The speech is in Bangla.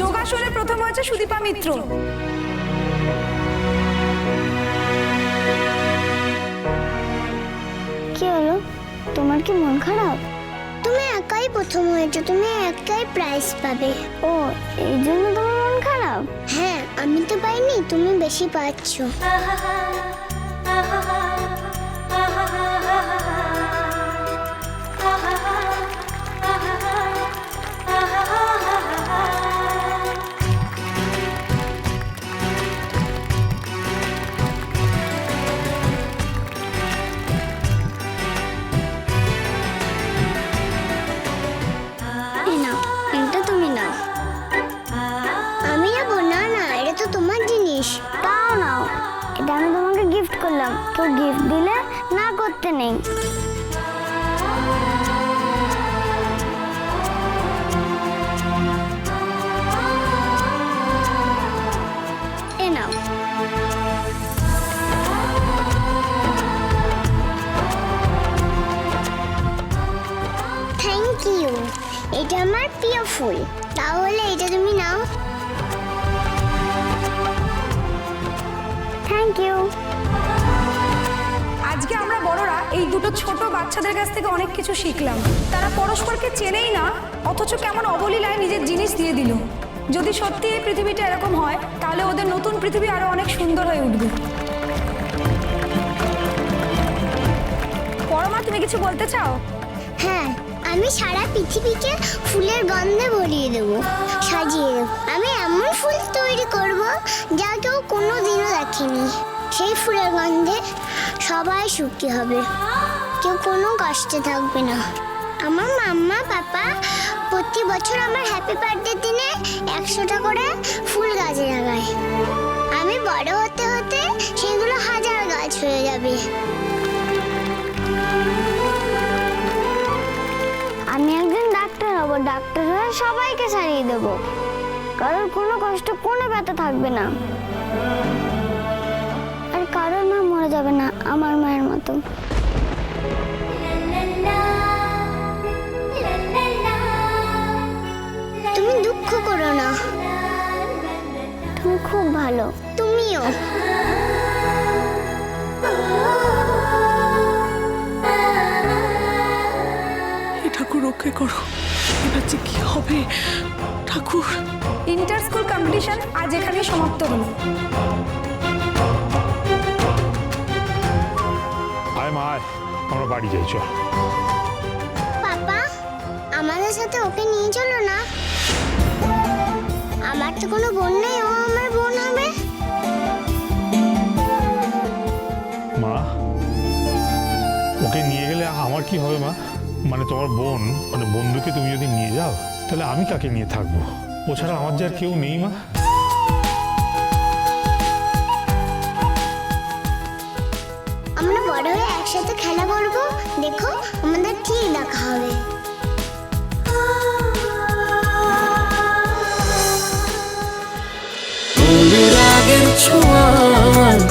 যোগাসনে প্রথম হয়েছে সুদীপা মিত্র। কি হলো? তোমার কি মন খারাপ? তুমি একাই প্রথম হয়েছো তুমি একাই প্রাইজ পাবে। ও এই জন্য তোমার মন খারাপ? হ্যাঁ আমি তো পাইনি তুমি বেশি পাচ্ছ। করলাম কেউ গিফট দিলে না করতে নেই। এটা আমার প্রিয় ফুল। তাহলে এটা তুমি নাও। থ্যাংক ইউ দুটো ছোট বাচ্চাদের কাছ থেকে অনেক কিছু শিখলাম। তারা পরস্পরকে চেনেই না, অথচ কেমন অবলীলায় নিজের জিনিস দিয়ে দিল। যদি সত্যি এই পৃথিবীটা এরকম হয়, তাহলে ওদের নতুন পৃথিবী আরও অনেক সুন্দর হয়ে উঠবে। পরমা, তুমি কিছু বলতে চাও? হ্যাঁ আমি সারা পৃথিবীকে ফুলের গন্ধে ভরিয়ে দেব, সাজিয়ে দেব। আমি এমন ফুল তৈরি করব যা কেউ কোনো দিনও দেখেনি। সেই ফুলের গন্ধে সবাই সুখী হবে। কেউ কোনো কষ্টে থাকবে না। আমার মাম্মা, পাপা প্রতি বছর আমার হ্যাপি বার্থডে দিনে একশোটা করে ফুল গাছে লাগায়। আমি বড় হতে হতে সেগুলো হাজার গাছ হয়ে যাবে। আমি একজন ডাক্তার হব, ডাক্তার হয়ে সবাইকে সারিয়ে দেব। কারোর কোনো কষ্ট, কোনো ব্যথা থাকবে না। আর কারোর মা মরে যাবে না, আমার মায়ের মতো। খুব ভালো। তুমিও। ঠাকুর রক্ষে করো। এবার যে কি হবে? ঠাকুর। ইন্টার স্কুল কম্পিটিশন আজ এখানেই সমাপ্ত হলো। আয় মা আমরা বাড়ি যাই চল। পাপা আমাদের সাথে ওকে নিয়ে চলো না। আমার তো কোনো বোন নেই ও কি হবে মা? মানে তোমার বোন মানে বন্ধুকে তুমি যদি নিয়ে যাও তাহলে আমি কাকে নিয়ে থাকব। ও ছাড়া আমার যে আর কেউ নেই মা। আমরা বড় হয়ে একসাথে খেলা করব। দেখো আমাদের ঠিক দেখা হবে।